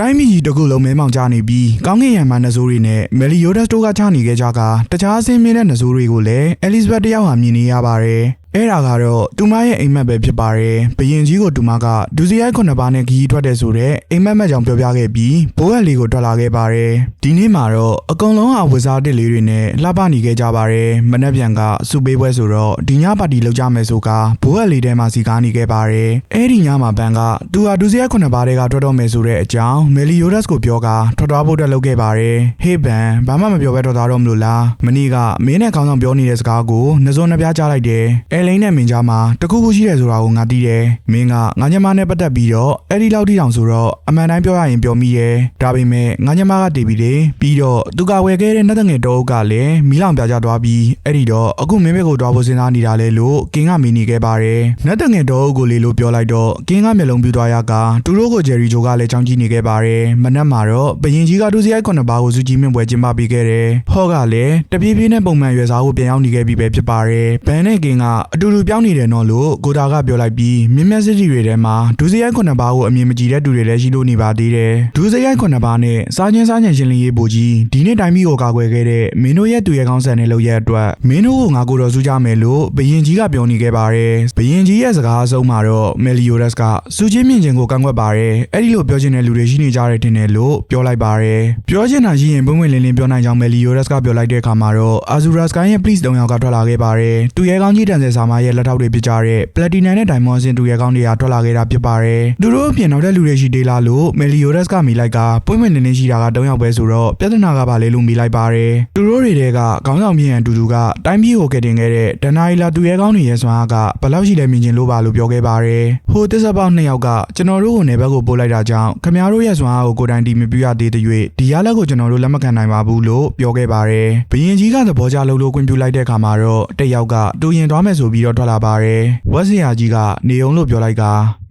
တိုင်းပြည်ကြီးတစ်ခုလုံးမဲမောင်ကြနေပြီးကောင်းကင်ယံမှနဇိုးတွေနဲ့မယ်လီယိုဒက်တို့ကချနေခဲ့ကြကတခြားအစင်းမြင့်တဲ့နဇိုးတွေကိုလည်းအဲလစ်ဇဘက်တယောက်ဟာမြင်နေရပါတယ် အဲ့ဒါကတော့တူမရဲ့အိမ်မက်ပဲဖြစ်ပါတယ်။ဘယင်ကြီးကိုတူမကဒူစီရိုက်ခုနှစ်ပါးနဲ့ခီးထွက်တဲ့ဆိုတဲ့အိမ်မက်မက်ကြောင့်ပြောပြခဲ့ပြီးဘိုးကလေးကိုထွက်လာခဲ့ပါတယ်။ဒီနေ့မှာတော့အကုန်လုံးဟာဝစားတစ်လေးတွေနဲ့လှပနေခဲ့ကြပါတယ်။မနှက်ပြန်ကစုပေးပွဲဆိုတော့ဒီညပါတီလောက်ကြမယ်ဆိုကဘိုးကလေးထဲမှာစီကားနေခဲ့ပါတယ်။အဲ့ဒီညမှာဘန်ကသူဟာဒူစီရိုက်ခုနှစ်ပါးတွေကထွက်တော့မယ်ဆိုတဲ့အကြောင်းမယ်လီယိုဒက်ကိုပြောကထွက်သွားဖို့အတွက်လုပ်ခဲ့ပါတယ်။ဟေးဘန်ဘာမှမပြောဘဲထွက်သွားတော့မလို့လား။မနေ့ကမင်းနဲ့ခေါင်းဆောင်ပြောနေတဲ့စကားကိုနှစုံနှပြကြားလိုက်တယ်။အဲလိန်နဲ့မင်းကြားမှာတခုခုရှိတယ်ဆိုတာကိုငါသိတယ်။မင်းကငါညမနဲ့ပတ်သက်ပြီးတော့အဲ့ဒီလောက်ထိတောင်ဆိုတော့အမှန်တိုင်းပြောရရင်ပြောမိတယ်။ဒါပေမဲ့ငါညမကတည်ပြီးလေပြီးတော့သူကဝယ်ခဲ့တဲ့နှက်တငယ်တောအုပ်ကလည်းမီးလောင်ပြကြသွားပြီးအဲ့ဒီတော့အခုမင်းဘက်ကိုတွားဖို့စဉ်းစားနေတာလေလို့ကင်းကမင်းနေခဲ့ပါတယ်။နှက်တငယ်တောအုပ်ကိုလေလို့ပြောလိုက်တော့ကင်းကမျက်လုံးပြူသွားရကသူတို့ကိုဂျယ်ရီဂျိုကလည်းချောင်းကြည့်နေခဲ့ပါတယ်။မနက်မှာတော့ဘယင်ကြီးကဒူစီရိုက်ခုနှစ်ပါးကိုစုကြည့်မြင့်ပွဲကျင်းပပေးခဲ့တယ်။ဟော့ကလည်းတပြေးပြေးနဲ့ပုံမှန်ရွယ်စားကိုပြန်ရောက်နေခဲ့ပြီပဲဖြစ်ပါတယ်။ဘန်နဲ့ကင်းကအတူတူပြောင်းနေတယ်နော်လို့ကိုတာကပြောလိုက်ပြီးမြင်းမြတ်စစ်တီတွေထဲမှာဒူစီရိုက်ခုနှစ်ပါးကိုအမြင်မကြည့်တဲ့သူတွေလည်းရှိလို့နေပါသေးတယ်။ဒူစီရိုက်ခုနှစ်ပါးနဲ့စားချင်းစားညံရှင်လင်းရေးပူကြီးဒီနေ့တိုင်းပြည်ကိုကာကွယ်ခဲ့တဲ့မင်းတို့ရဲ့သူရဲ့ကောင်းဆန်တဲ့လုပ်ရက်အတွက်မင်းတို့ကိုငါကိုတော်စုကြမယ်လို့ဘယင်ကြီးကပြောနေခဲ့ပါတယ်။ဘယင်ကြီးရဲ့စကားအဆုံးမှာတော့မယ်လီယိုဒက်စ်ကစူချင်းမြင့်ချင်းကိုကန့်ကွက်ပါတယ်။အဲ့ဒီလိုပြောချင်တဲ့လူတွေရှိနေကြတယ်ထင်တယ်လို့ပြောလိုက်ပါတယ်။ပြောချင်တာရှိရင်ပွင့်ပွင့်လင်းလင်းပြောနိုင်ကြောင်းမယ်လီယိုဒက်စ်ကပြောလိုက်တဲ့အခါမှာတော့အာဇူရာစကိုင်းရဲ့ please တုံးယောက်ကထွက်လာခဲ့ပါတယ်။သူရဲ့ကောင်းကြီးတန်ဆယ်စာမရဲ့လက်ထောက်တွေဖြစ်ကြတဲ့ platinum နဲ့ diamond စင်သူရဲ့ကောင်းတွေကထွက်လာခဲ့တာဖြစ်ပါတယ်။သူတို့အပြင်နောက်တဲ့လူတွေရှိသေးလားလို့မယ်လီယိုဒက်စ်ကမိလိုက်ကပွင့်ပွင့်လင်းလင်းရှိတာကတုံးယောက်ပဲဆိုတော့ပြဿနာကပါလေလို့မိလိုက်ပါတယ်။သူတို့တွေတဲကခေါင်းဆောင်မြင့်ရန်တူတူကတိုင်းပြည်ကိုကယ်တင်ခဲ့တဲ့ဒန်နာရီလာသူရဲ့ကောင်းတွေရဲ့စွမ်းအားကဘယ်လောက်ရှိလဲမြင်ချင်လို့ပါလို့ပြောခဲ့ပါတယ်။ဟိုတစ္ဆပေါက်နှစ်ယောက်ကကျွန်တော်တို့ကိုနေဘက်ကိုပို့လိုက်တာကြောင့်ခမရတို့ရဲ့စွမ်းအားကိုကိုယ်တိုင်တီးမပြရသေးတဲ့၍ဒီရလက်ကိုကျွန်တော်တို့လက်မခံနိုင်ပါဘူးလို့ပြောခဲ့ပါတယ်။ဘရင်ကြီးကသဘောကျလို့လို့ကွင်ပြူလိုက်တဲ့အခါမှာတော့တစ်ယောက်ကတူရင်သွားမယ်ဆိုပြီးတော့ထွက်လာပါတယ်။ဝက်စရာကြီးကနေအောင်လို့ပြောလိုက်က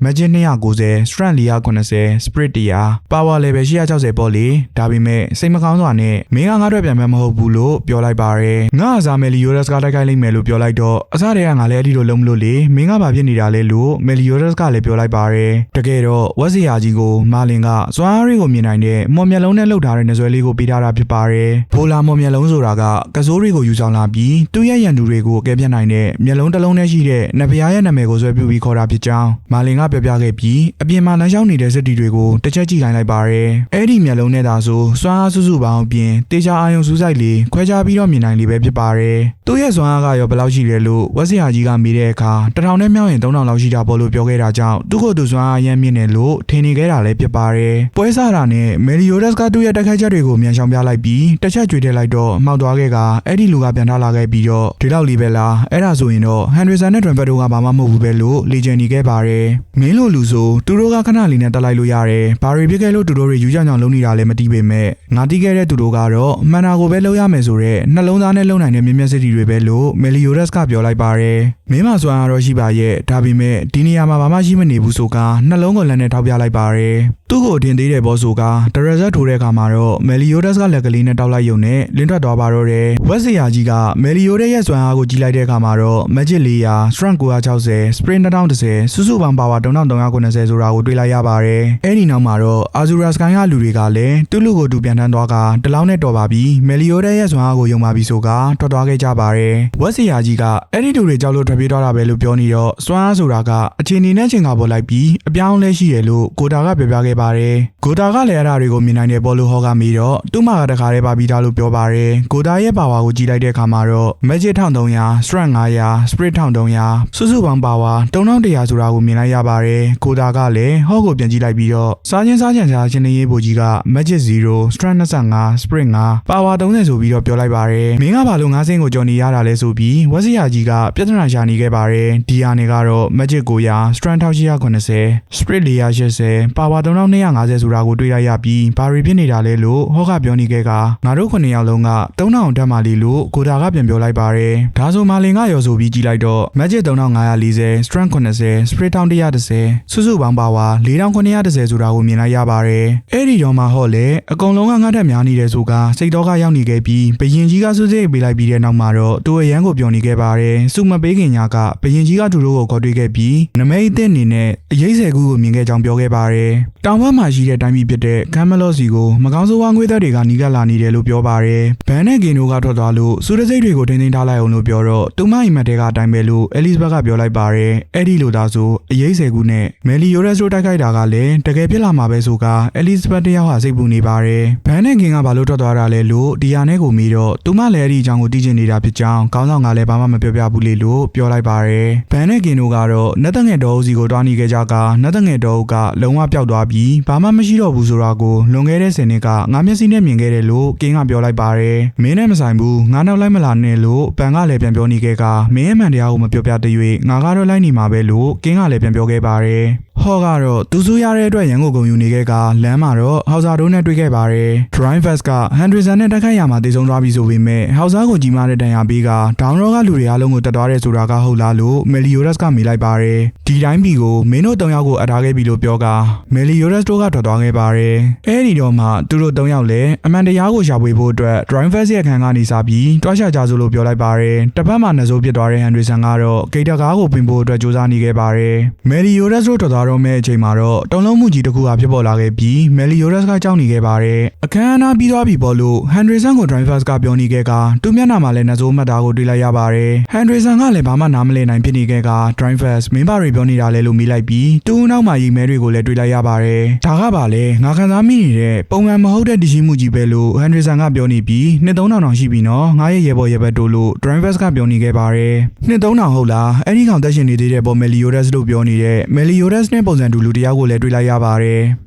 Magic 290 Strength 490 Spirit 100 Power Level 160ပေါ့လေဒါပေမဲ့စိတ်မကောင်းစွာနဲ့မင်းကငါ့အတွက်ပြန်မဲ့မဟုတ်ဘူးလို့ပြောလိုက်ပါတယ်ငါအစားမယ်လီယိုဒက်စ်ကတိုက်ခိုက်လိုက်မယ်လို့ပြောလိုက်တော့အစားတည်းကငါလည်းအဲ့ဒီလိုလုံးမလို့လေမင်းကဘာဖြစ်နေတာလဲလို့မယ်လီယိုဒက်စ်ကလည်းပြောလိုက်ပါတယ်တကယ်တော့ဝက်စရာကြီးကိုမာလင်ကစွမ်းအားတွေကိုမြင်နိုင်တဲ့မော်မျက်လုံးနဲ့လှုပ်ထားတဲ့နှစွဲလေးကိုပေးထားတာဖြစ်ပါတယ်ဘိုလာမော်မျက်လုံးဆိုတာကကစိုးတွေကိုယူဆောင်လာပြီးသူ့ရဲ့ရန်သူတွေကိုကဲပြတ်နိုင်တဲ့မျက်လုံးတစ်လုံးနဲ့ရှိတဲ့နဗရားရဲ့နာမည်ကိုဆွဲပြုပြီးခေါ်တာဖြစ်ကြောင်းမာလင်ကပြောပြခဲ့ပြီးအပြင်မှာလမ်းလျှောက်နေတဲ့စစ်တီတွေကိုတစ်ချက်ကြည့်ခိုင်းလိုက်ပါတယ်အဲ့ဒီမျက်လုံးနဲ့သာဆိုစွမ်းအားစုစုပေါင်းအပြင်တေချာအာယုံစူးစိုက်လေးခွဲခြားပြီးတော့မြင်နိုင်လေးပဲဖြစ်ပါတယ်သူ့ရဲ့စွမ်းအားကရောဘယ်လောက်ရှိလဲလို့ဝက်စရာကြီးကမေးတဲ့အခါတထောင်နဲ့မြောက်ရင်3000လောက်ရှိတာပေါ့လို့ပြောခဲ့တာကြောင့်သူ့ကိုယ်သူစွမ်းအားအရင်မြင့်တယ်လို့ထင်နေခဲ့တာလည်းဖြစ်ပါတယ်ပွဲစားတာနဲ့မယ်လီယိုဒက်စ်ကသူ့ရဲ့တိုက်ခိုက်ချက်တွေကိုမြန်ရှောင်ပြလိုက်ပြီးတစ်ချက်ကြွေထည့်လိုက်တော့မှောက်သွားခဲ့ကအဲ့ဒီလူကပြန်ထလာခဲ့ပြီးတော့ဒီလောက်လေးပဲလားအဲ့ဒါဆိုရင်တော့ဟန်ဒရီဆန်နဲ့ဒွန်ဘတ်တို့ကဘာမှမဟုတ်ဘူးပဲလို့လေဂျန်နေခဲ့ပါတယ်မင်းလိုလူဆိုသူတို့ကခဏလေးနဲ့တက်လိုက်လို့ရတယ်ဘာတွေဖြစ်ခဲ့လို့သူတို့တွေယူကြကြောင်လုံးနေတာလည်းမသိပေမဲ့ငါတီးခဲ့တဲ့သူတို့ကတော့မှန်တာကိုပဲလုပ်ရမယ်ဆိုတော့နှလုံးသားနဲ့လုံနိုင်တဲ့မြင့်မြတ်စစ်တီတွေပဲလို့မယ်လီယိုဒက်စ်ကပြောလိုက်ပါတယ်မင်းမစွမ်းအားတော့ရှိပါရဲ့ဒါပေမဲ့ဒီနေရာမှာဘာမှရှိမနေဘူးဆိုကနှလုံးကိုလက်နဲ့ထောက်ပြလိုက်ပါတယ်သူ့ကိုအထင်သေးတယ်ဘောဆိုကတရဇက်ထိုးတဲ့အခါမှာတော့မယ်လီယိုဒက်စ်ကလက်ကလေးနဲ့တောက်လိုက်ယုံနဲ့လင်းထွက်သွားပါတော့တယ်ဝက်စရာကြီးကမယ်လီယိုဒက်ရဲ့စွမ်းအားကိုကြီးလိုက်တဲ့အခါမှာတော့ Magic 400 Strength 960 Sprint 1010စုစုပေါင်း Power 3390ဆိုတာကိုတွေ့လိုက်ရပါတယ်အဲ့ဒီနောက်မှာတော့ Azura Sky ကလူတွေကလည်းသူ့လူကိုတူပြန်တန်းသွားကတလောင်းနဲ့တော်ပါပြီမယ်လီယိုဒက်ရဲ့စွမ်းအားကိုယုံပါပြီဆိုကထွက်သွားခဲ့ကြပါတယ်ဝက်စရာကြီးကအဲ့ဒီလူတွေကြောက်လို့ထွက်ပြေးသွားတာပဲလို့ပြောနေတော့စွမ်းအားဆိုတာကအချိန်နေနဲ့ချိန်ကပေါ်လိုက်ပြီးအပြောင်းလဲရှိတယ်လို့ကိုတာကပြောပြခဲ့ပါတယ်ကိုတာကလည်းအဲ့ဒါတွေကိုမြင်နိုင်တယ်ပေါ်လို့ဟောကမေးတော့သူ့မှာကတခါတည်းပါပြီးသားလို့ပြောပါတယ်ကိုတာရဲ့ပါဝါကိုကြည့်လိုက်တဲ့အခါမှာတော့ Magic 1300 Strength 900 Spirit 1300စုစုပေါင်းပါဝါ3100ဆိုတာကိုမြင်လိုက်ရပါတယ်ကိုတာကလည်းဟောကိုပြန်ကြည့်လိုက်ပြီးတော့စားချင်းစားချင်စားချင်းနေရေးဘူကြီးက Magic 0 Strength 25 Spirit 5ပါဝါ30ဆိုပြီးတော့ပြောလိုက်ပါတယ်မင်းကဘာလို့9ဆင်းကိုကြော်နေရတာလဲဆိုပြီးဝက်စရာကြီးကပြဿနာရှာနေခဲ့ပါတယ်ဒီဟာနေကတော့ Magic 900 Strength 1890 Spirit 480ပါဝါ3250ဆိုတာကိုတွေ့လိုက်ရပြီးဘာတွေဖြစ်နေတာလဲလို့ဟောကပြောနေခဲ့ကငါတို့9ယောက်လုံးက3000တက်မှလီလို့ကိုတာကပြန်ပြောလိုက်ပါတယ်ဒါဆိုမာလင်ကရောဆိုပြီးကြည့်လိုက်တော့ Magic 3540 Strength 80 Spirit 1110စုစုပေါင်းပါဝါ4910ဆိုတာကိုမြင်လိုက်ရပါတယ်အဲ့ဒီတော့မှဟောလေအကုန်လုံးကငါ့ထက်များနေတယ်ဆိုကစိတ်တော့ကရောက်နေခဲ့ပြီးဘယင်ကြီးကစွစိတ်ပေးလိုက်ပြီးတဲ့နောက်မှာတော့သူ့အရန်ကိုပြောနေခဲ့ပါတယ်စုမပေးခင်ညာကဘယင်ကြီးကသူတို့ကိုခေါ်တွေ့ခဲ့ပြီးနမိတ်အစ်စ်အနေနဲ့အရေးဆယ်ခုကိုမြင်ခဲ့ကြောင်းပြောခဲ့ပါတယ်တောင်ဘက်မှာရှိတဲ့တိုင်းပြည်ဖြစ်တဲ့ကမ်မလော့စီကိုမကောင်းဆိုးဝါးငွေသက်တွေကနီးကပ်လာနေတယ်လို့ပြောပါတယ်။ဘန်နဲ့ကင်တို့ကထွက်သွားလို့စူရစိတ်တွေကိုထိန်းသိမ်းထားလိုက်အောင်လို့ပြောတော့သူမအိမ်မက်တဲကအတိုင်းပဲလို့အဲလစ်ဘက်ကပြောလိုက်ပါတယ်။အဲ့ဒီလိုသာဆိုအရေးဆယ်ခုနဲ့မယ်လီယိုရက်စ်တို့တိုက်ခိုက်တာကလည်းတကယ်ဖြစ်လာမှာပဲဆိုကအဲလစ်ဘက်တယောက်ဟာစိတ်ပူနေပါတယ်။ဘန်နဲ့ကင်ကဘာလို့ထွက်သွားတာလဲလို့ဒီယာနဲ့ကိုမီတော့သူမလည်းအဲ့ဒီအကြောင်းကိုသိချင်နေတာဖြစ်ကြောင်းခေါင်းဆောင်ကလည်းဘာမှမပြောပြဘူးလေလို့ပြောလိုက်ပါတယ်။ဘန်နဲ့ကင်တို့ကတော့နတ်တငယ်တော်ဦးစီကိုတွားနေခဲ့ကြကနတ်တငယ်တော်ဦးကလုံးဝပျောက်သွားပြီးဘာမှမရှိတော့ဘူးဆိုတာကိုလွန်ခဲ့တဲ့ဆယ်နှစ်ကငါမျက်စိနဲ့မြင်ခဲ့တယ်လို့ကင်းကပြောလိုက်ပါတယ်။မင်းနဲ့မဆိုင်ဘူးငါနောက်လိုက်မလာနဲ့လို့ဘန်ကလည်းပြန်ပြောနေခဲ့ကမင်းရဲ့မှန်တရားကိုမပြောပြတဲ့၍ငါကတော့လိုက်နေမှာပဲလို့ကင်းကလည်းပြန်ပြောခဲ့ပါတယ်။ ဟော့ကတော့သူစုရတဲ့အတွက်ရန်ကုန်ကုန်ယူနေခဲ့ကလမ်းမှာတော့ဟောက်ဇာတို့နဲ့တွေ့ခဲ့ပါတယ်။ Drive Fest ကဟန်ဒရီဆန်နဲ့တိုက်ခိုက်ရမှာတည်ဆုံးသွားပြီဆိုပေမဲ့ဟောက်ဇာကိုကြီးမားတဲ့တန်ရာပေးကဒေါင်းရောကလူတွေအားလုံးကိုတက်သွားတယ်ဆိုတာကဟုတ်လားလို့မယ်လီယိုရက်စ်ကမေးလိုက်ပါတယ်။ဒီတိုင်းပြည်ကိုမင်းတို့၃ယောက်ကိုအထားခဲ့ပြီလို့ပြောကမယ်လီယိုရက်စ်တို့ကထွက်သွားခဲ့ပါတယ်။အဲဒီတော့မှသူတို့၃ယောက်လည်းအမှန်တရားကိုရှာဖွေဖို့အတွက် Drive Fest ရဲ့ခံကနေစားပြီးတွားရှာကြစို့လို့ပြောလိုက်ပါတယ်။တစ်ဖက်မှာနှစိုးဖြစ်သွားတဲ့ဟန်ဒရီဆန်ကတော့ဂိတ်တကားကိုပြင်ဖို့အတွက်စူးစမ်းနေခဲ့ပါတယ်။မယ်လီယိုရက်စ်တို့ထွက်သွားတော့မဲ့အချိန်မှာတော့တုံလုံးမှုကြီးတစ်ခုဟာဖြစ်ပေါ်လာခဲ့ပြီးမယ်လီယိုရက်စ်ကကြောက်နေခဲ့ပါတယ်။အခမ်းအနားပြီးသွားပြီပေါ့လို့ဟန်ဒရီဆန်ကို Drive Fest ကပြောနေခဲ့ကသူမျက်နှာမှာလည်းနှစိုးမှတ်တာကိုတွေ့လိုက်ရပါတယ်။ဟန်ဒရီဆန်ကလည်းဘာမှနားမလည်နိုင်ဖြစ်နေခဲ့က Drive Fest မင်းပါတွေပြောနေတာလဲလို့မေးလိုက်ပြီးသူ့နောက်မှာရီမဲတွေကိုလည်းတွေ့လိုက်ရပါတယ်။ဒါကပါလေငါခံစားမိနေတဲ့ပုံမှန်မဟုတ်တဲ့တရှိမှုကြီးပဲလို့ဟန်ဒရီဆန်ကပြောနေပြီးနှစ်သုံးထောင်တောင်ရှိပြီနော်ငါရဲ့ရေပေါ်ရေဘက်တို့လို့ Drive Fest ကပြောနေခဲ့ပါတယ်။နှစ်သုံးထောင်ဟုတ်လားအဲ့ဒီကောင်တက်ရှင်နေသေးတဲ့ပေါ်မယ်လီယိုရက်စ်လို့ပြောနေတဲ့မယ်လီယိုရက်စ်နဲ့ပုံစံတူလူတယောက်ကိုလည်းတွေ့လိုက်ရပါတယ်။